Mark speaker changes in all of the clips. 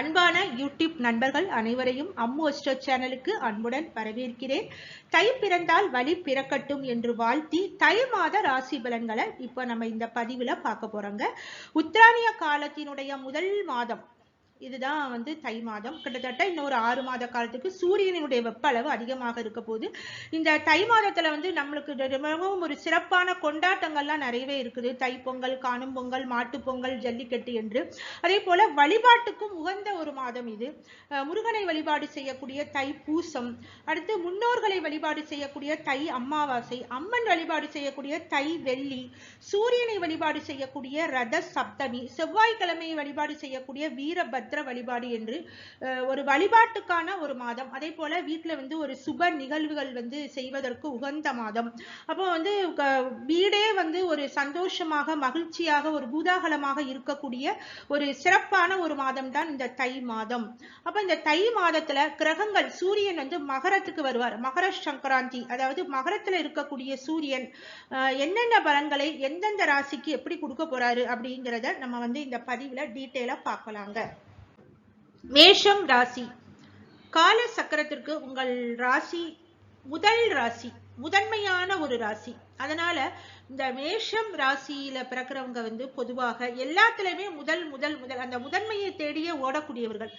Speaker 1: அன்பான யூடியூப் நண்பர்கள் அனைவரையும் அம்மு அஸ்ட்ரோ சேனலுக்கு அன்புடன் வரவேற்கிறேன். தை பிறந்தால் வழி பிறக்கட்டும் என்று வாழ்த்தி தை மாத ராசி பலன்களை இப்போ நம்ம இந்த பதிவுல பார்க்க போறோங்க. உத்ராணிய காலத்தினுடைய முதல் மாதம் இதுதான் வந்து தை மாதம். கிட்டத்தட்ட இன்னொரு ஆறு மாத காலத்துக்கு சூரியனுடைய வெப்ப அளவு அதிகமாக இருக்க போது இந்த தை மாதத்துல வந்து நம்மளுக்கு மிகவும் ஒரு சிறப்பான கொண்டாட்டங்கள்லாம் நிறையவே இருக்குது. தை பொங்கல் காணும் பொங்கல் மாட்டு பொங்கல் ஜல்லிக்கட்டு என்று. அதே போல வழிபாட்டுக்கும் உகந்த ஒரு மாதம் இது. முருகனை வழிபாடு செய்யக்கூடிய தை பூசம். அடுத்து முன்னோர்களை வழிபாடு செய்யக்கூடிய தை அமாவாசை. அம்மன் வழிபாடு செய்யக்கூடிய தை வெள்ளி. சூரியனை வழிபாடு செய்யக்கூடிய ரத சப்தமி. செவ்வாய்க்கிழமையை வழிபாடு செய்யக்கூடிய வீரபத்ர வழிபாடு என்று ஒரு வழிபாட்டுக்கான ஒரு மாதம். அதே போல வீட்டுல வந்து ஒரு சுப நிகழ்வுகள் வந்து செய்வதற்கு உகந்த மாதம். அப்போ வந்து வீடே வந்து ஒரு சந்தோஷமாக மகிழ்ச்சியாக ஒரு பூதாகலமாக இருக்கக்கூடிய ஒரு சிறப்பான ஒரு மாதம் தான் இந்த தை மாதம். அப்ப இந்த தை மாதத்துல கிரகங்கள் சூரியன் வந்து மகரத்துக்கு வருவார். மகர சங்கராந்தி அதாவது மகரத்துல இருக்கக்கூடிய சூரியன் என்னென்ன பலன்களை எந்தெந்த ராசிக்கு எப்படி கொடுக்க போறாரு அப்படிங்கிறத நம்ம வந்து இந்த பதிவுல டீட்டெயிலா பார்க்கலாங்க. மேஷம் ராசி. கால சக்கரத்திற்கு உங்கள் ராசி முதல் ராசி முதன்மையான ஒரு ராசி. அதனால இந்த மேஷம் ராசியில பிறக்கிறவங்க வந்து பொதுவாக எல்லாத்துலயுமே முதல் முதல் முதல் அந்த முதன்மையை தேடியே ஓடக்கூடியவர்கள்.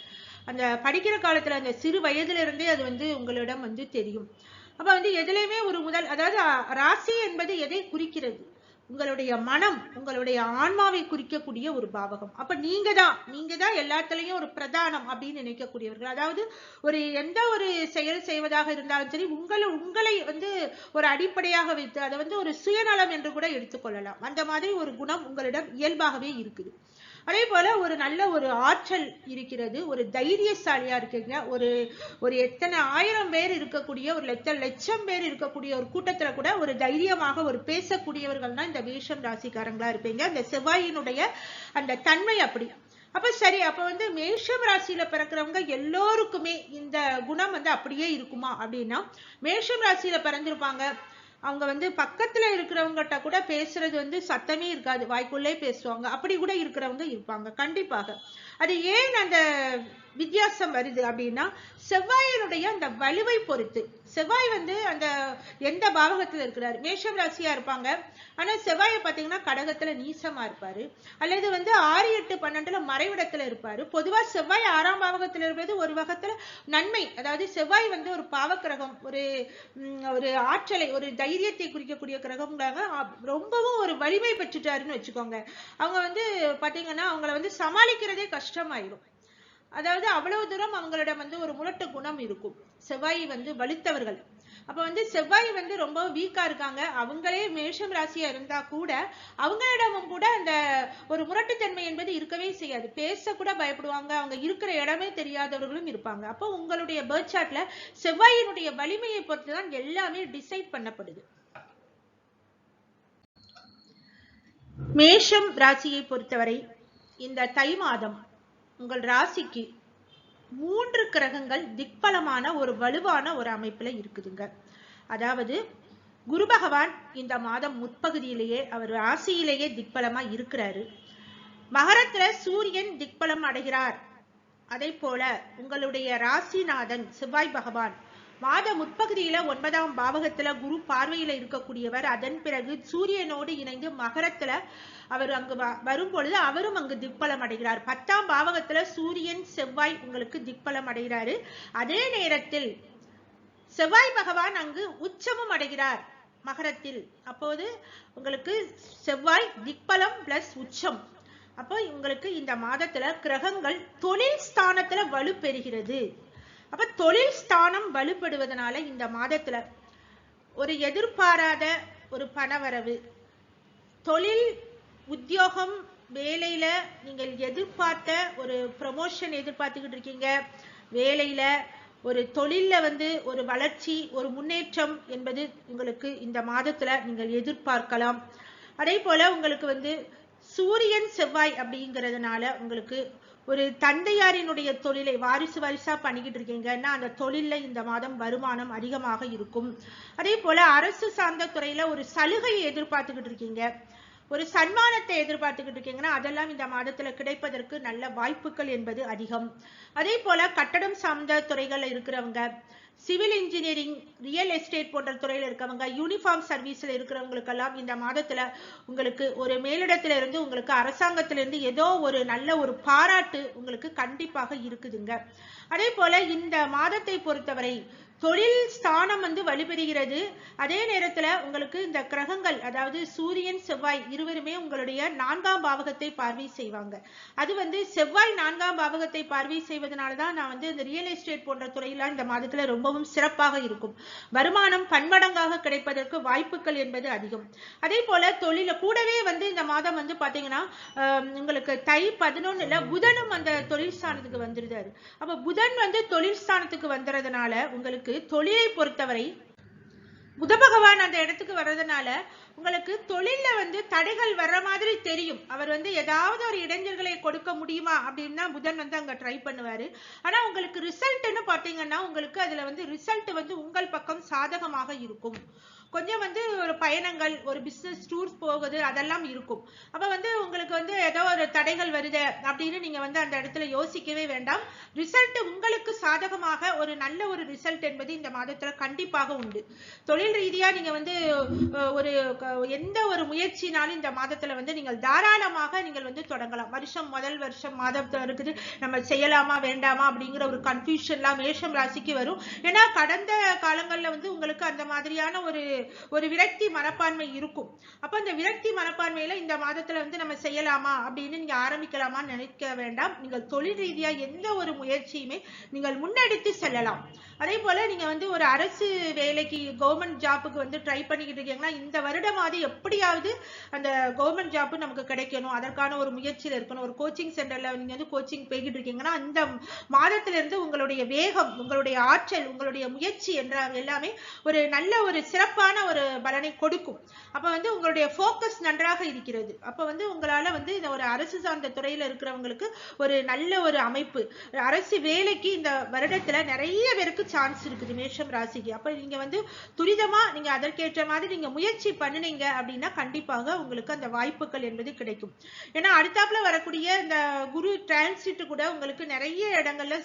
Speaker 1: அந்த படிக்கிற காலத்துல அந்த சிறு வயதுல இருந்தே அது வந்து உங்களிடம் வந்து தெரியும். அப்ப வந்து எதுலையுமே ஒரு முதல் அதாவது ராசி என்பது எதை குறிக்கிறது? உங்களுடைய மனம் உங்களுடைய ஆன்மாவை குறிக்கக்கூடிய ஒரு பாவகம். அப்ப நீங்க தான் நீங்க தான் எல்லாத்துலயும் ஒரு பிரதானம் அப்படின்னு நினைக்கக்கூடியவர்கள். அதாவது ஒரு எந்த ஒரு செயல் செய்வதாக இருந்தாலும் சரி உங்களை உங்களை வந்து ஒரு அடிப்படையாக வைத்து அதை வந்து ஒரு சுயநலம் என்று கூட எடுத்துக்கொள்ளலாம். அந்த மாதிரி ஒரு குணம் உங்களிடம் இயல்பாகவே இருக்குது. அதே போல ஒரு நல்ல ஒரு ஆற்றல் இருக்கிறது ஒரு தைரியசாலியா இருக்கீங்க. ஒரு ஒரு எத்தனை ஆயிரம் பேர் இருக்கக்கூடிய ஒரு லட்ச லட்சம் பேர் இருக்கக்கூடிய ஒரு கூட்டத்துல கூட ஒரு தைரியமாக ஒரு பேசக்கூடியவர்கள் தான் இந்த வேஷம் ராசிக்காரங்களா இருப்பீங்க. அந்த செவ்வாயினுடைய அந்த தன்மை அப்படி. அப்ப சரி அப்ப வந்து மேஷம் ராசியில பிறக்கிறவங்க எல்லோருக்குமே இந்த குணம் வந்து அப்படியே இருக்குமா அப்படின்னா மேஷம் ராசியில பிறந்திருப்பாங்க. அவங்க வந்து பக்கத்துல இருக்கிறவங்ககிட்ட கூட பேசுறது வந்து சத்தமே இருக்காது. வாய்க்குள்ளே பேசுவாங்க. அப்படி கூட இருக்கிறவங்க இருப்பாங்க. கண்டிப்பாக. அது ஏன் அந்த வித்தியாசம் வருது அப்படின்னா செவ்வாயினுடைய அந்த வலுவை பொறுத்து. செவ்வாய் வந்து அந்த எந்த பாவகத்தில் இருக்கிறாரு? மேஷம் ராசியா இருப்பாங்க. ஆனா செவ்வாயை பாத்தீங்கன்னா கடகத்துல நீசமா இருப்பாரு. அல்லது வந்து ஆறு எட்டு பன்னெண்டுல மறைவிடத்துல இருப்பாரு. பொதுவா செவ்வாய் ஆறாம் பாவகத்துல இருப்பது ஒரு வகத்துல நன்மை. அதாவது செவ்வாய் வந்து ஒரு பாவக்கிரகம் ஒரு ஒரு ஆற்றலை ஒரு தைரியத்தை குறிக்கக்கூடிய கிரகங்களாக ரொம்பவும் ஒரு வலிமை பெற்றுட்டாருன்னு வச்சுக்கோங்க. அவங்க வந்து பாத்தீங்கன்னா அவங்கள வந்து சமாளிக்கிறதே கஷ்டமாயிடும் அதாவது அவ்வளவு தூரம் அவங்களிடம் வந்து ஒரு முரட்டு குணம் இருக்கும். செவ்வாய் வந்து வலுத்தவர்கள். அப்ப வந்து செவ்வாய் வந்து ரொம்ப வீக்கா இருக்காங்க. அவங்களே மேஷம் ராசியா இருந்தா கூட அவங்களிடமும் கூட அந்த ஒரு முரட்டுத்தன்மை என்பது இருக்கவே செய்யாது. பேச கூட பயப்படுவாங்க. அவங்க இருக்கிற இடமே தெரியாதவர்களும் இருப்பாங்க. அப்போ உங்களுடைய பேர்த் சார்ட்ல செவ்வாயினுடைய வலிமையை பொறுத்து தான் எல்லாமே டிசைட் பண்ணப்படுது. மேஷம் ராசியை பொறுத்தவரை இந்த தை மாதம் உங்கள் ராசிக்கு மூன்று கிரகங்கள் திக்பலமான ஒரு வலுவான ஒரு அமைப்புல இருக்குதுங்க. அதாவது குரு பகவான் இந்த மாதம் முற்பகுதியிலேயே அவர் ராசியிலேயே திக்பலமா இருக்கிறாரு. மகரத்துல சூரியன் திக்பலம் அடைகிறார். அதே போல உங்களுடைய ராசிநாதன் செவ்வாய் பகவான் மாத முற்பகுதியில ஒன்பதாம் பாவகத்துல குரு பார்வையில இருக்கக்கூடியவர். அதன் பிறகு சூரியனோடு இணைந்து மகரத்துல அவர் அங்கு வ- வரும் பொழுது அவரும் அங்கு திக்பலம் அடைகிறார். பத்தாம் பாவகத்துல சூரியன் செவ்வாய் உங்களுக்கு திக்பலம் அடைகிறாரு. அதே நேரத்தில் செவ்வாய் பகவான் அங்கு உச்சமும் அடைகிறார் மகரத்தில். அப்போது உங்களுக்கு செவ்வாய் திக்பலம் பிளஸ் உச்சம். அப்போ உங்களுக்கு இந்த மாதத்துல கிரகங்கள் தொழில் ஸ்தானத்துல வலு பெறுகிறது அப்ப தொழில் ஸ்தானம் வலுப்படுவதனால இந்த மாதத்துல ஒரு எதிர்பாராத ஒரு பணவரவு. தொழில் உத்தியோகம் வேலையில நீங்கள் எதிர்பார்த்த ஒரு ப்ரமோஷன் எதிர்பார்த்துக்கிட்டு இருக்கீங்க. வேலையில ஒரு தொழில்ல வந்து ஒரு வளர்ச்சி ஒரு முன்னேற்றம் என்பது உங்களுக்கு இந்த மாதத்துல நீங்கள் எதிர்பார்க்கலாம். அதே போல உங்களுக்கு வந்து சூரியன் செவ்வாய் அப்படிங்கிறதுனால உங்களுக்கு ஒரு தந்தையாரினுடைய தொழிலை வாரிசு வாரிசா பண்ணிக்கிட்டு இருக்கீங்கன்னா அந்த தொழில்ல இந்த மாதம் வருமானம் அதிகமாக இருக்கும். அதே போல அரசு சார்ந்த துறையில ஒரு சலுகையை எதிர்பார்த்துக்கிட்டு இருக்கீங்க. ஒரு சன்மானத்தை எதிர்பார்த்துக்கிட்டு இருக்கீங்கன்னா அதெல்லாம் இந்த மாதத்துல கிடைப்பதற்கு நல்ல வாய்ப்புகள் என்பது அதிகம். அதே போல கட்டடம் சார்ந்த துறைகள்ல இருக்கிறவங்க சிவில் இன்ஜினியரிங் ரியல் எஸ்டேட் போன்ற துறையில் இருக்கவங்க யூனிஃபார்ம் சர்வீஸ்ல இருக்கிறவங்களுக்கெல்லாம் இந்த மாதத்துல உங்களுக்கு ஒரு மேலிடத்துல இருந்து உங்களுக்கு அரசாங்கத்திலிருந்து ஏதோ ஒரு நல்ல ஒரு பாராட்டு உங்களுக்கு கண்டிப்பாக இருக்குதுங்க. அதே போல இந்த மாதத்தை பொறுத்தவரை தொழில் ஸ்தானம் வந்து வலுப்பெறுகிறது அதே நேரத்துல உங்களுக்கு இந்த கிரகங்கள் அதாவது சூரியன் செவ்வாய் இருவருமே உங்களுடைய நான்காம் பாவகத்தை பார்வை செய்வாங்க. அது வந்து செவ்வாய் நான்காம் பாவகத்தை பார்வை செய்வதனால தான் நான் வந்து இந்த ரியல் எஸ்டேட் போன்ற துறையில இந்த மாதத்துல ரொம்பவும் சிறப்பாக இருக்கும். வருமானம் பன்மடங்காக கிடைப்பதற்கு வாய்ப்புகள் என்பது அதிகம். அதே போல தொழில கூடவே வந்து இந்த மாதம் வந்து பாத்தீங்கன்னா உங்களுக்கு தை பதினொன்னுல புதனும் அந்த தொழில் ஸ்தானத்துக்கு வந்துருதாரு அப்ப புதன் வந்து தொழில் ஸ்தானத்துக்கு வந்துறதுனால உங்களுக்கு தொழிலை பொறுத்தவரை புத பகவான் அந்த இடத்துக்கு வர்றதுனால உங்களுக்கு தொழில்ல வந்து தடைகள் வர்ற மாதிரி தெரியும். அவர் வந்து ஏதாவது ஒரு இடைஞ்சல்களை கொடுக்க முடியுமா அப்படின்னா புதன் வந்து அங்க ட்ரை பண்ணுவாரு. ஆனா உங்களுக்கு ரிசல்ட்னு பாத்தீங்கன்னா உங்களுக்கு அதுல வந்து ரிசல்ட் வந்து உங்கள் பக்கம் சாதகமாக இருக்கும். கொஞ்சம் வந்து ஒரு பயணங்கள் ஒரு பிசினஸ் டூர்ஸ் போகுது அதெல்லாம் இருக்கும். அப்ப வந்து உங்களுக்கு வந்து ஏதோ ஒரு தடைகள் வருது அப்படின்னு நீங்க வந்து அந்த இடத்துல யோசிக்கவே வேண்டாம். ரிசல்ட் உங்களுக்கு சாதகமாக ஒரு நல்ல ஒரு ரிசல்ட் என்பது இந்த மாதத்துல கண்டிப்பாக உண்டு. தொழில் ரீதியா நீங்க வந்து ஒரு எந்த ஒரு முயற்சினாலும் இந்த மாதத்துல வந்து நீங்கள் தாராளமாக நீங்கள் வந்து தொடங்கலாம். வருஷம் முதல் வருஷம் மாதம் இருக்குது. நம்ம செய்யலாமா வேண்டாமா அப்படிங்கிற ஒரு கன்ஃபியூஷன்லாம் மேஷம் ராசிக்கு வரும். ஏன்னா கடந்த காலங்கள்ல வந்து உங்களுக்கு அந்த மாதிரியான ஒரு ஒரு விரக்தி மனப்பான்மை இருக்கும். அப்ப அந்த விரக்தி மனப்பான்மையில இந்த மாதத்துல வந்து நம்ம செய்யலாமா அப்படின்னு நீங்க ஆரம்பிக்கலாமா நினைக்க வேண்டாம். நீங்கள் தொழில் ரீதியா எந்த ஒரு முயற்சியுமே நீங்கள் முன்னெடுத்து செல்லலாம். அதே போல நீங்க வந்து ஒரு அரசு வேலைக்கு கவர்மெண்ட் ஜாப்புக்கு வந்து ட்ரை பண்ணிக்கிட்டு இருக்கீங்கன்னா இந்த வருடமாவது எப்படியாவது அந்த கவர்மெண்ட் ஜாப் நமக்கு கிடைக்கணும். அதற்கான ஒரு முயற்சியில் இருக்கணும். ஒரு கோச்சிங் சென்டர்ல நீங்க வந்து கோச்சிங் போய்கிட்டு இருக்கீங்கன்னா அந்த மாதத்திலிருந்து உங்களுடைய வேகம் உங்களுடைய ஆற்றல் உங்களுடைய முயற்சி என்ற எல்லாமே ஒரு நல்ல ஒரு சிறப்பான ஒரு பலனை கொடுக்கும். அப்ப வந்து உங்களுடைய ஃபோக்கஸ் நன்றாக இருக்கிறது. அப்ப வந்து உங்களால வந்து இந்த ஒரு அரசு சார்ந்த துறையில இருக்கிறவங்களுக்கு ஒரு நல்ல ஒரு அமைப்பு. அரசு வேலைக்கு இந்த வருடத்துல நிறைய பேருக்கு சான்ஸ் இருக்குது மேஷம் ராசிக்கு. அப்ப நீங்க வந்து துரிதமா நீங்க அதற்கேற்ற மாதிரி நீங்க முயற்சி பண்ணுனீங்க அப்படின்னா கண்டிப்பாக உங்களுக்கு அந்த வாய்ப்புகள் என்பது கிடைக்கும். ஏன்னா அடுத்தாப்புல வரக்கூடிய இந்த குரு டிரான்சிட் கூட உங்களுக்கு நிறைய இடங்கள்ல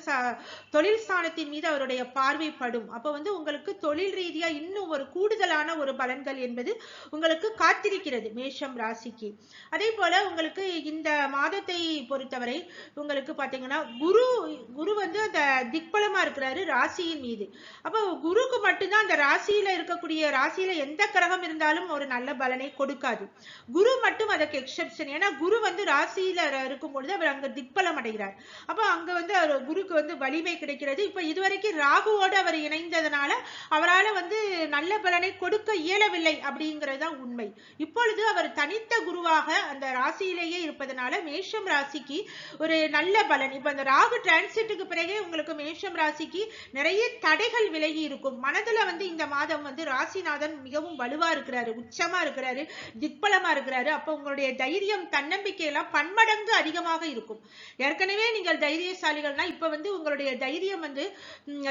Speaker 1: தொழில் ஸ்தானத்தின் மீது அவருடைய பார்வை படும். அப்ப வந்து உங்களுக்கு தொழில் ரீதியா இன்னும் ஒரு கூடுதலான ஒரு பலன்கள் என்பது உங்களுக்கு காத்திருக்கிறது மேஷம் ராசிக்கு. அதே போல உங்களுக்கு இந்த மாதத்தை பொறுத்தவரை உங்களுக்கு பாத்தீங்கன்னா குரு குரு வந்து அந்த திக்பலமா இருக்கிறாரு ராசியின் மீது. அப்போ குருக்கு மட்டும்தான் அந்த ராசியில இருக்க இருக்கக்கூடிய ராசியில எந்த கிரகம் இருந்தாலும் ஒரு நல்ல பலனை கொடுக்காது. குரு மட்டும் அதற்கு எக்ஸப்ஷன் ஏன்னா குரு வந்து ராசியில இருக்கும் பொழுது அவர் அங்க திக்பலம் அடைகிறார். அப்ப அங்க வந்து அவர் குருக்கு வந்து வலிமை கிடைக்கிறது. இப்ப இதுவரைக்கும் ராகுவோடு அவர் இணைந்ததுனால அவரால் வந்து நல்ல பலனை கொடுக்க இயலவில்லை அப்படிங்கறதுதான் உண்மை. இப்பொழுது அவர் தனித்த குருவாக அந்த ராசியிலேயே இருப்பதனால மேஷம் ராசிக்கு ஒரு நல்ல பலன். இப்ப அந்த ராகு டிரான்சிட்டுக்கு பிறகே உங்களுக்கு மேஷம் ராசிக்கு நிறைய தடைகள் விலகி இருக்கும். மனதுல வந்து இந்த மாதம் வந்து ராசிநாதன் மிகவும் வலுவா இருக்கிறாரு உச்சமா இருக்கிறாரு திக்பலமா இருக்கிறாரு. அப்ப உங்களுடைய தைரியம் தன்னம்பிக்கை எல்லாம் பன்மடங்கு அதிகமாக இருக்கும். ஏற்கனவே நீங்கள் தைரியசாலிகள்னா இப்ப வந்து உங்களுடைய தைரியம் வந்து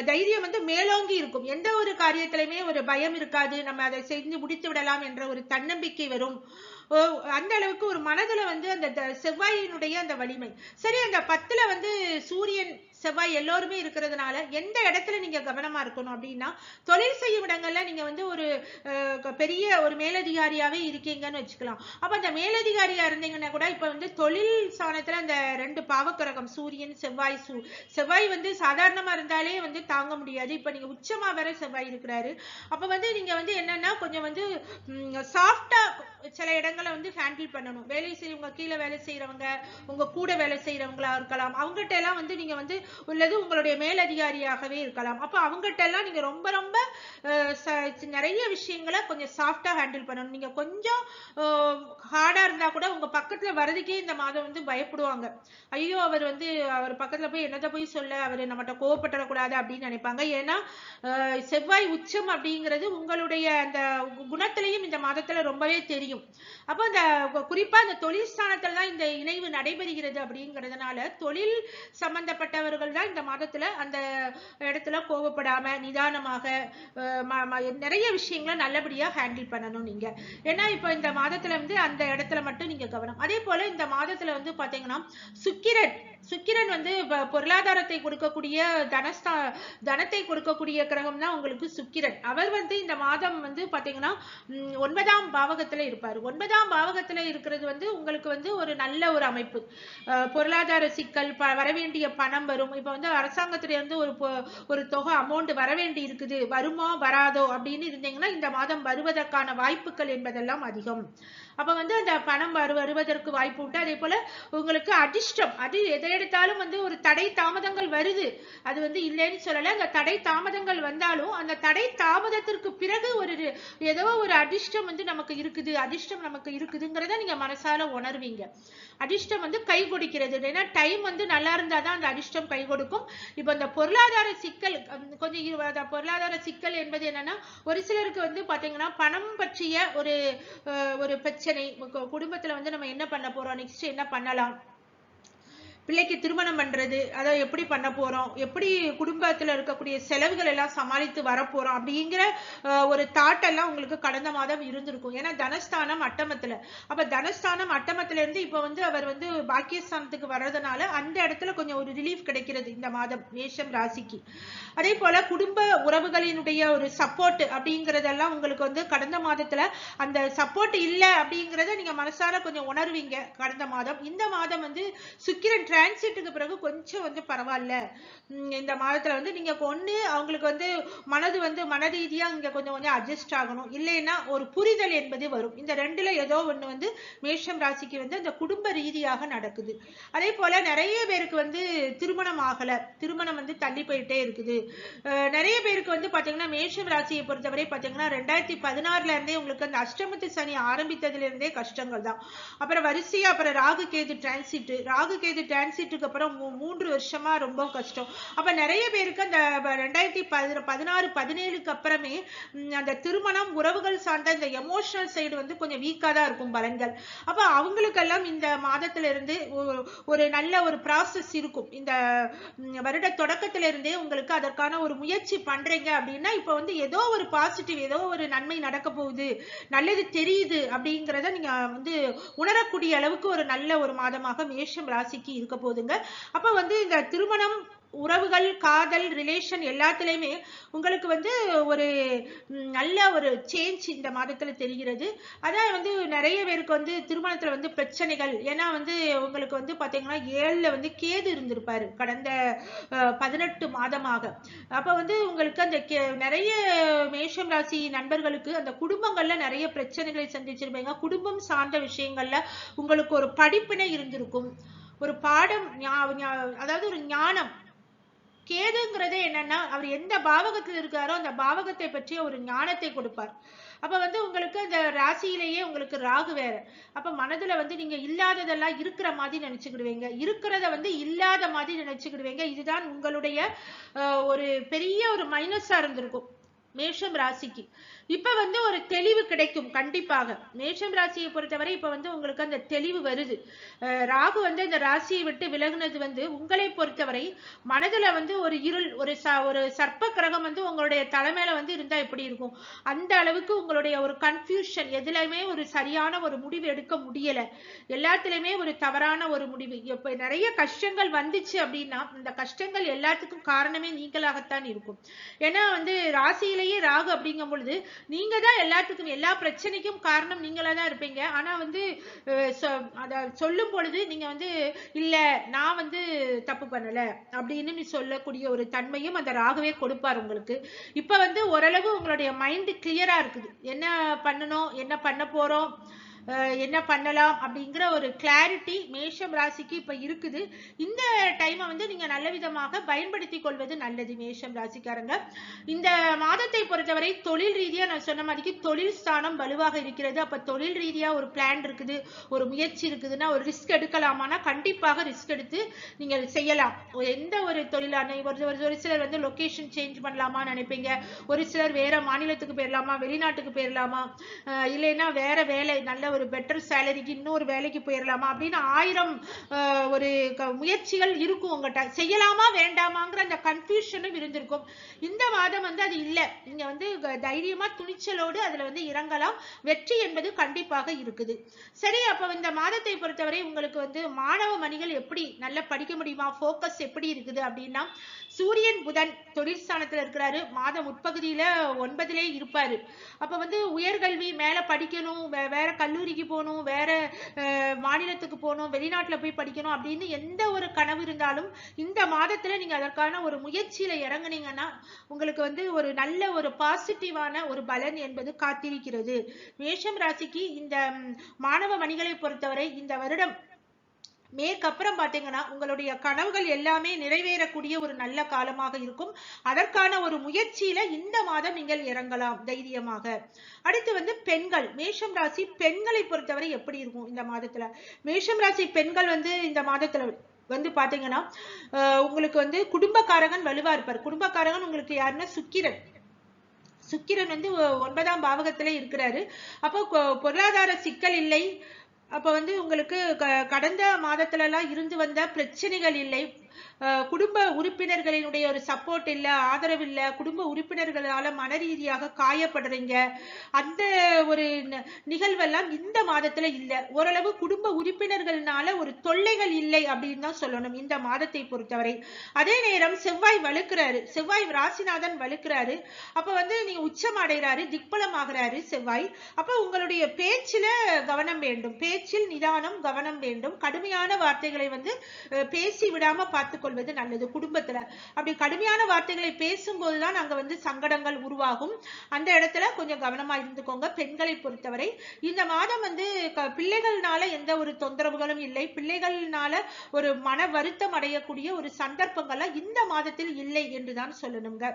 Speaker 1: தைரியம் வந்து மேலோங்கி இருக்கும். எந்த ஒரு காரியத்திலுமே ஒரு பயம் இருக்காது. நம்ம அதை செஞ்சு முடித்து விடலாம் என்ற ஒரு தன்னம்பிக்கை வரும். ஓ, அந்த அளவுக்கு ஒரு மனதுல வந்து அந்த த- செவ்வாயினுடைய அந்த வலிமை. சரி அந்த பத்துல வந்து சூரியன் செவ்வாய் எல்லோருமே இருக்கிறதுனால எந்த இடத்துல நீங்க கவனமா இருக்கணும் அப்படின்னா தொழில் செய்யும் இடங்கள்ல நீங்க வந்து ஒரு பெரிய ஒரு மேலதிகாரியாவே இருக்கீங்கன்னு வச்சுக்கலாம். அப்ப அந்த மேலதிகாரியா இருந்தீங்கன்னா கூட இப்ப வந்து தொழில் சாணத்துல அந்த ரெண்டு பாவக்கரகம் சூரியன் செவ்வாய் சூ செவ்வாய் வந்து சாதாரணமா இருந்தாலே வந்து தாங்க முடியாது. இப்ப நீங்க உச்சமா வேற செவ்வாய் இருக்கிறாரு. அப்ப வந்து நீங்க வந்து என்னன்னா கொஞ்சம் வந்து சாஃப்டா சில இடங்களை வந்து ஹேண்டில் பண்ணணும். வேலை செய்யறவங்க கீழே வேலை செய்யறவங்க உங்க கூட வேலை செய்யறவங்களா இருக்கலாம். அவங்ககிட்ட எல்லாம் வந்து நீங்க வந்து உள்ளது உங்களுடைய மேலதிகாரியாகவே இருக்கலாம். அப்போ அவங்ககிட்ட எல்லாம் நீங்க ரொம்ப ரொம்ப நிறைய விஷயங்களை கொஞ்சம் சாஃப்டா ஹேண்டில் பண்ணணும். நீங்க கொஞ்சம் ஹார்டா இருந்தா கூட உங்க பக்கத்துல வரதுக்கே இந்த மாதம் வந்து பயப்படுவாங்க. ஐயோ அவர் வந்து அவர் பக்கத்துல போய் என்னதை போய் சொல்ல அவர் நம்மகிட்ட கோவப்பட்டுறக்கூடாது அப்படின்னு நினைப்பாங்க. ஏன்னா செவ்வாய் உச்சம் அப்படிங்கிறது உங்களுடைய அந்த குணத்திலையும் இந்த மாதத்துல ரொம்பவே தெரியும். அப்போ அந்த குறிப்பா அந்த தொழில் ஸ்தானத்துல தான் இந்த இணைவு நடைபெறுகிறது அப்படிங்கிறதுனால தொழில் சம்பந்தப்பட்டவர் நபர்கள் தான் இந்த மாதத்துல அந்த இடத்துல கோவப்படாம நிதானமாக நிறைய விஷயங்களை நல்லபடியா ஹேண்டில் பண்ணணும் நீங்க. ஏன்னா இப்போ இந்த மாதத்துல வந்து அந்த இடத்துல மட்டும் நீங்க கவனம். அதே போல இந்த மாதத்துல வந்து பாத்தீங்கன்னா சுக்கிரன் சுக்கிரன் வந்து பொருளாதாரத்தை கொடுக்கக்கூடிய தனஸ்தா தனத்தை கொடுக்கக்கூடிய கிரகம் தான் உங்களுக்கு சுக்கிரன். அவர் வந்து இந்த மாதம் வந்து பாத்தீங்கன்னா ஒன்பதாம் பாவகத்துல இருப்பார். ஒன்பதாம் பாவகத்துல இருக்கிறது வந்து உங்களுக்கு வந்து ஒரு நல்ல ஒரு அமைப்பு. பொருளாதார சிக்கல் வரவேண்டிய பணம் வரும். இப்ப வந்து அரசாங்கத்துல இருந்து ஒரு ஒரு தொகை அமௌண்ட் வரவேண்டி இருக்குது. வருமா வராதோ அப்படின்னு இருந்தீங்கன்னா இந்த மாதம் வருவதற்கான வாய்ப்புகள் என்பதெல்லாம் அதிகம். அப்ப வந்து அந்த பணம் வரு வருவதற்கு வாய்ப்பு உண்டு. அதே போல உங்களுக்கு அதிர்ஷ்டம் அது எதை எடுத்தாலும் வந்து ஒரு தடை தாமதங்கள் வருது. அது வந்து இல்லைன்னு சொல்லல. அந்த தடை தாமதங்கள் வந்தாலும் அந்த தடை தாமதத்திற்கு பிறகு ஒரு ஏதோ ஒரு அதிர்ஷ்டம் வந்து நமக்கு இருக்குது. அதிர்ஷ்டம் நமக்கு இருக்குதுங்கிறத நீங்க மனசால உணர்வீங்க. அதிர்ஷ்டம் வந்து கை கொடுக்கிறது. ஏன்னா டைம் வந்து நல்லா இருந்தாதான் அந்த அதிர்ஷ்டம் கை கொடுக்கும். இப்போ இந்த பொருளாதார சிக்கல் கொஞ்சம் பொருளாதார சிக்கல் என்பது என்னன்னா ஒரு சிலருக்கு வந்து பாத்தீங்கன்னா பணம் பற்றிய ஒரு அஹ், ஒரு பிரச்சனை பிரச்சனை. குடும்பத்துல வந்து நம்ம என்ன பண்ண போறோம்? நெக்ஸ்ட் என்ன பண்ணலாம்? பிள்ளைக்கு திருமணம் பண்றது அதை எப்படி பண்ண போறோம் எப்படி குடும்பத்துல இருக்கக்கூடிய செலவுகள் எல்லாம் சமாளித்து வரப்போறோம் அப்படிங்கிற ஒரு தாட் எல்லாம் உங்களுக்கு கடந்த மாதம் இருந்திருக்கும். ஏன்னா தனஸ்தானம் அட்டமத்துல. அப்ப தனஸ்தானம் அட்டமத்துல இருந்து இப்ப வந்து அவர் வந்து பாக்கியஸ்தானத்துக்கு வர்றதுனால அந்த இடத்துல கொஞ்சம் ஒரு ரிலீஃப் கிடைக்கிறது இந்த மாதம் மேஷம் ராசிக்கு. அதே போல குடும்ப உறவுகளினுடைய ஒரு சப்போர்ட் அப்படிங்கறதெல்லாம் உங்களுக்கு வந்து கடந்த மாதத்துல அந்த சப்போர்ட் இல்ல அப்படிங்கறத நீங்க மனசார கொஞ்சம் உணர்வீங்க கடந்த மாதம். இந்த மாதம் வந்து சுக்கிரன் டிரான்சிட்டுக்கு பிறகு கொஞ்சம் வந்து பரவாயில்ல. இந்த மாதத்துல வந்து நீங்க ஒண்ணு அவங்களுக்கு வந்து மனது வந்து மன ரீதியாக இங்க கொஞ்சம் கொஞ்சம் அட்ஜஸ்ட் ஆகணும். இல்லைன்னா ஒரு புரிதல் என்பது வரும். இந்த ரெண்டுல ஏதோ ஒண்ணு வந்து மேஷம் ராசிக்கு வந்து அந்த குடும்ப ரீதியாக நடக்குது. அதே போல நிறைய பேருக்கு வந்து திருமணம் ஆகல. திருமணம் வந்து தள்ளி போயிட்டே இருக்குது. நிறைய பேருக்கு வந்து பாத்தீங்கன்னா மேஷம் ராசியை பொறுத்தவரை பாத்தீங்கன்னா ரெண்டாயிரத்தி பதினாறுல இருந்தே உங்களுக்கு அந்த அஷ்டமத்து சனி ஆரம்பித்ததுல இருந்தே கஷ்டங்கள் தான். அப்புறம் வரிசையா அப்புறம் ராகு கேது டிரான்சிட் ராகு கேது டிரான்சிட்டுக்கு அப்புறம் மூன்று வருஷமா ரொம்ப கஷ்டம். அப்ப நிறைய பேருக்கு அந்த ரெண்டாயிரத்தி பதினாறு பதினேழுக்கு அப்புறமே அந்த திருமணம் உறவுகள் சார்ந்த இந்த எமோஷனல் சைடு வந்து கொஞ்சம் வீக்கா தான் இருக்கும் பலன்கள். அப்ப அவங்களுக்கெல்லாம் இந்த மாதத்துல இருந்து ஒரு- நல்ல ஒரு ப்ராசஸ் இருக்கும். இந்த வருட தொடக்கத்துல இருந்தே உங்களுக்கு அதற்கான ஒரு முயற்சி பண்றீங்க அப்படின்னா இப்ப வந்து ஏதோ ஒரு பாசிட்டிவ் ஏதோ ஒரு நன்மை நடக்க போகுது நல்லது தெரியுது அப்படிங்கறத நீங்க வந்து உணரக்கூடிய அளவுக்கு ஒரு நல்ல ஒரு மாதமாக மேஷம் ராசிக்கு இருக்க போகுதுங்க அப்ப வந்து இந்த திருமணம் உறவுகள் காதல் ரிலேஷன் எல்லாத்துலயுமே உங்களுக்கு வந்து ஒரு நல்ல ஒரு சேஞ்ச் இந்த மாதத்துல தெரிகிறது. அதான் வந்து நிறைய பேருக்கு வந்து திருமணத்துல வந்து பிரச்சனைகள். ஏன்னா வந்து உங்களுக்கு வந்து பாத்தீங்கன்னா ஏழுல வந்து கேது இருந்திருப்பாரு கடந்த பதினெட்டு மாதமாக. அப்ப வந்து உங்களுக்கு அந்த கே- நிறைய மேஷம் ராசி நண்பர்களுக்கு அந்த குடும்பங்கள்ல நிறைய பிரச்சனைகளை சந்திச்சிருப்பீங்க. குடும்பம் சார்ந்த விஷயங்கள்ல உங்களுக்கு ஒரு படிப்பினை இருந்திருக்கும். ஒரு பாடம் அதாவது ஒரு ஞானம். கேதுங்கிறதே என்னன்னா அவர் எந்த பாவகத்தில் இருக்காரோ அந்த பாவகத்தை பற்றிய ஒரு ஞானத்தை கொடுப்பார். அப்ப வந்து உங்களுக்கு அந்த ராசியிலேயே உங்களுக்கு ராகு வேற. அப்ப மனதுல வந்து நீங்க இல்லாததெல்லாம் இருக்கிற மாதிரி நினைச்சுக்கிடுவீங்க. இருக்கிறத வந்து இல்லாத மாதிரி நினைச்சுக்கிடுவீங்க. இதுதான் உங்களுடைய அஹ், ஒரு பெரிய ஒரு மைனஸா இருந்திருக்கும். மேஷம் ராசிக்கு. இப்ப வந்து ஒரு தெளிவு கிடைக்கும் கண்டிப்பாக. மேஷம் ராசியை பொறுத்தவரை இப்ப வந்து உங்களுக்கு அந்த தெளிவு வருது. ராகு வந்து அந்த ராசியை விட்டு விலகுனது வந்து உங்களை பொறுத்தவரை மனதுல வந்து ஒரு இருள் ஒரு ச ஒரு சர்ப்ப கிரகம் வந்து உங்களுடைய தலைமையில வந்து இருந்தா எப்படி இருக்கும்? அந்த அளவுக்கு உங்களுடைய ஒரு கன்ஃபியூஷன் எதுலையுமே ஒரு சரியான ஒரு முடிவு எடுக்க முடியல. எல்லாத்துலயுமே ஒரு தவறான ஒரு முடிவு. இப்ப நிறைய கஷ்டங்கள் வந்துச்சு அப்படின்னா இந்த கஷ்டங்கள் எல்லாத்துக்கும் காரணமே நீங்களாகத்தான் இருக்கும். ஏன்னா வந்து ராசியிலேயே ராகு அப்படிங்கும் பொழுது நீங்க தான் எல்லாத்துக்கும் எல்லா பிரச்சனைக்கும் காரணம் நீங்களா தான் இருப்பீங்க. ஆனா வந்து சொ- அத சொல்லும் பொழுது நீங்க வந்து இல்ல நான் வந்து தப்பு பண்ணல. அப்படின்னு நீ சொல்லக்கூடிய ஒரு தன்மையும் அந்த ராகவே கொடுப்பார் உங்களுக்கு. இப்ப வந்து ஓரளவு உங்களுடைய மைண்ட் கிளியரா இருக்குது. என்ன பண்ணணும் என்ன பண்ண போறோம் என்ன பண்ணலாம் அப்படிங்கிற ஒரு கிளாரிட்டி மேஷம் ராசிக்கு இப்ப இருக்குது. இந்த டைமை வந்து நீங்க நல்ல விதமாக பயன்படுத்திக் கொள்வது நல்லது மேஷம் ராசிக்காரங்க. இந்த மாதத்தை பொறுத்தவரை தொழில் ரீதியா நான் சொன்ன மாதிரிக்கு தொழில் ஸ்தானம் வலுவாக இருக்கிறது. அப்ப தொழில் ரீதியா ஒரு பிளான் இருக்குது ஒரு முயற்சி இருக்குதுன்னா ஒரு ரிஸ்க் எடுக்கலாமான்னா கண்டிப்பாக ரிஸ்க் எடுத்து நீங்க செய்யலாம். எந்த ஒரு தொழிலான ஒரு ஒரு- சிலர் வந்து லொகேஷன் சேஞ்ச் பண்ணலாமான்னு நினைப்பீங்க? ஒரு சிலர் வேற மாநிலத்துக்கு போயிடலாமா வெளிநாட்டுக்கு போயிடலாமா இல்லைன்னா வேற வேலை நல்ல ஒரு பெட்டர் சேலரிக்கு இன்னொரு வேலைக்கு போயிடலாமா அப்படின்னு ஆயிரம் ஒரு முயற்சிகள் இருக்கும் உங்கள்கிட்ட செய்யலாமா வேண்டாமாங்கிற அந்த கன்ஃபியூஷனும் இருந்திருக்கும். இந்த மாதம் வந்து அது இல்லை. நீங்கள் வந்து தைரியமாக துணிச்சலோடு அதில் வந்து இறங்கலாம். வெற்றி என்பது கண்டிப்பாக இருக்குது. சரி அப்போ இந்த மாதத்தை பொறுத்தவரை உங்களுக்கு வந்து மாணவ மணிகள் எப்படி நல்லா படிக்க முடியுமா? ஃபோக்கஸ் எப்படி இருக்குது அப்படின்னா சூரியன் புதன் தொழிற்சாலத்தில் இருக்கிறாரு. மாதம் உட்பகுதியில் ஒன்பதுலேயே இருப்பார். அப்போ வந்து உயர்கல்வி மேலே படிக்கணும் வேற கல்லூரி கல்லூரிக்கு போகணும் வேற மாநிலத்துக்கு போகணும் வெளிநாட்டுல போய் படிக்கணும் அப்படின்னு எந்த ஒரு கனவு இருந்தாலும் இந்த மாதத்துல நீங்க அதற்கான ஒரு முயற்சியில இறங்குனீங்கன்னா உங்களுக்கு வந்து ஒரு நல்ல ஒரு பாசிட்டிவான ஒரு பலன் என்பது காத்திருக்கிறது. மேஷம் ராசிக்கு இந்த மாணவ மணிகளை பொறுத்தவரை இந்த வருடம் மேற்கப்புறம் பாத்தீங்கன்னா உங்களுடைய கனவுகள் எல்லாமே நிறைவேறக்கூடிய ஒரு நல்ல காலமாக இருக்கும். அதற்கான ஒரு முயற்சியில இந்த மாதம் நீங்கள் இறங்கலாம் தைரியமாக. அடுத்து வந்து பெண்கள். மேஷம் ராசி பெண்களை பொறுத்தவரை எப்படி இருக்கும் இந்த மாதத்துல? மேஷம் ராசி பெண்கள் வந்து இந்த மாதத்துல வந்து பாத்தீங்கன்னா அஹ், உங்களுக்கு வந்து குடும்பக்காரகன் வலுவா இருப்பார். குடும்பக்காரகன் உங்களுக்கு யாருன்னா சுக்கிரன். சுக்கிரன் வந்து ஒன்பதாம் பாவகத்துல இருக்கிறாரு. அப்போ பொருளாதார சிக்கல் இல்லை. அப்ப வந்து உங்களுக்கு க- கடந்த மாதத்துல எல்லாம் இருந்து வந்த பிரச்சனைகள் இல்லை. குடும்ப உறுப்பினர்களினுடைய ஒரு சப்போர்ட் இல்ல ஆதரவு இல்ல குடும்ப உறுப்பினர்களால மன ரீதியாக காயப்படுறீங்க. அந்த ஒரு நிகழ்வெல்லாம் இந்த மாதத்துல இல்ல. ஓரளவு குடும்ப உறுப்பினர்கள்னால ஒரு தொல்லைகள் இல்லை அப்படின்னு தான் சொல்லணும் இந்த மாதத்தை பொறுத்தவரை. அதே நேரம் செவ்வாய் வலுக்கிறாரு. செவ்வாய் ராசிநாதன் வலுக்கிறாரு. அப்ப வந்து நீங்க உச்சம் அடைகிறாரு திக்பலம் ஆகிறாரு செவ்வாய். அப்ப உங்களுடைய பேச்சில கவனம் வேண்டும். பேச்சில் நிதானம் கவனம் வேண்டும். கடுமையான வார்த்தைகளை வந்து பேசி விடாம பார்த்து பார்த்துக் கொள்வது நல்லது. குடும்பத்துல அப்படி கடுமையான வார்த்தைகளை பேசும்போதுதான் அங்க வந்து சங்கடங்கள் உருவாகும். அந்த இடத்துல கொஞ்சம் கவனமா இருந்துக்கோங்க. பெண்களை பொறுத்தவரை இந்த மாதம் வந்து பிள்ளைகள்னால எந்த ஒரு தொந்தரவுகளும் இல்லை. பிள்ளைகள்னால ஒரு மன வருத்தம் அடையக்கூடிய ஒரு சந்தர்ப்பங்கள்லாம் இந்த மாதத்தில் இல்லை என்றுதான் சொல்லணுங்க.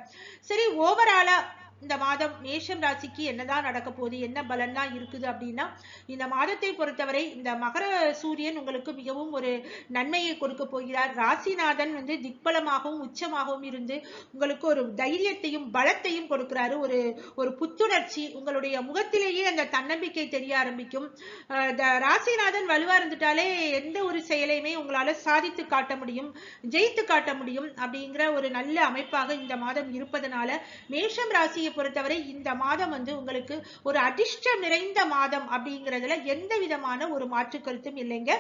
Speaker 1: சரி ஓவராலா இந்த மாதம் மேஷம் ராசிக்கு என்னதான் நடக்க போகுது என்ன பலன்லாம் இருக்குது அப்படின்னா இந்த மாதத்தை பொறுத்தவரை இந்த மகர சூரியன் உங்களுக்கு மிகவும் ஒரு நன்மையை கொடுக்க போகிறார். ராசிநாதன் வந்து திக்பலமாகவும் உச்சமாகவும் இருந்து உங்களுக்கு ஒரு தைரியத்தையும் பலத்தையும் கொடுக்கிறாரு. ஒரு ஒரு புத்துணர்ச்சி உங்களுடைய முகத்திலேயே அந்த தன்னம்பிக்கை தெரிய ஆரம்பிக்கும். ராசிநாதன் வலுவா இருந்துட்டாலே எந்த ஒரு செயலையுமே உங்களால சாதித்து காட்ட முடியும் ஜெயித்து காட்ட முடியும் அப்படிங்கிற ஒரு நல்ல அமைப்பாக இந்த மாதம் இருப்பதனால மேஷம் ராசியை பொறுத்தவரை இந்த மாதம் வந்து உங்களுக்கு ஒரு அதிர்ஷ்டம் நிறைந்த மாதம் அப்படிங்கிறதுல எந்த விதமான ஒரு மாற்று கருத்தும் இல்லைங்க.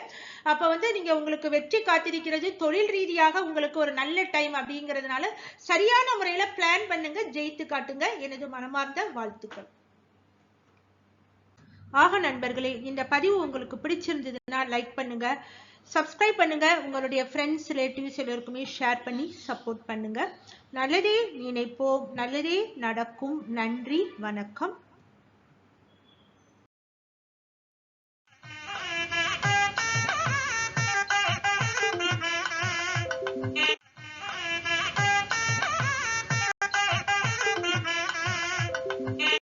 Speaker 1: அப்ப வந்து நீங்க உங்களுக்கு வெற்றி காத்திருக்கிறது தொழில் ரீதியாக உங்களுக்கு ஒரு நல்ல டைம் அப்படிங்கிறதுனால சரியான முறையில பிளான் பண்ணுங்க ஜெயித்து காட்டுங்க. எனது மனமார்ந்த வாழ்த்துக்கள். ஆக நண்பர்களே இந்த பதிவு உங்களுக்கு பிடிச்சிருந்ததுன்னா லைக் பண்ணுங்க. சப்ஸ்கிரைப் பண்ணுங்க. உங்களுடைய ஃப்ரெண்ட்ஸ் ரிலேட்டிவ்ஸ் எல்லோருக்குமே ஷேர் பண்ணி சப்போர்ட் பண்ணுங்க. நல்லதே நினைப்போம். நல்லதே நடக்கும். நன்றி. வணக்கம்.